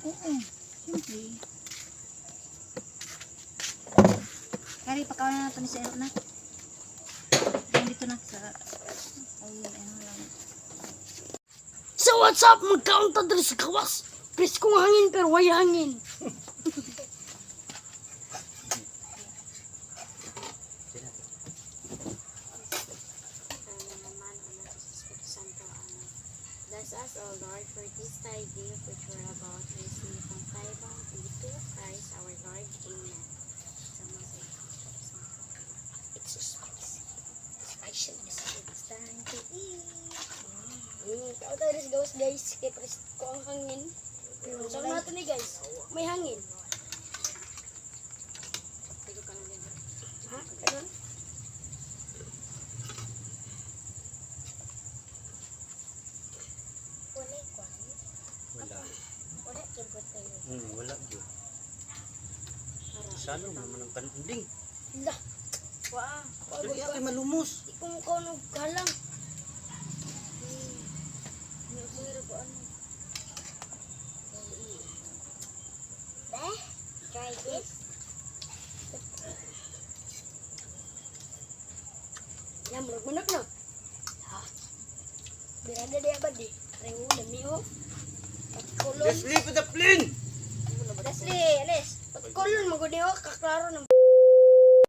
Oo. Siyempre. Kari, pakawan na natin sa na. Dito na sa... Ay, ano lang. So what's up? Magkaunta diri sa kawas. Preskong hangin pero way hangin. Bless us, O Lord, for this thy gift Mm, kaunta diri sa gawas guys. Kay presko ang hangin. Pero sa natin ni guys, may hangin. Ha? Ano? Wala kwan. Wala. Wala kibot kayo. Hmm, wala yun. Salo naman ang kanunding. La. Wa. Wa Dali ba? ay malumos. Di ko mo kauno galang. Ano ko rin po ano? Eh? Try this. Yan, murag manak na. Ha? Birada di abad di. Ho. Patkulon. Just leave the plane! Leslie, alis. Patkulon, magudi ho. Kaklaro ng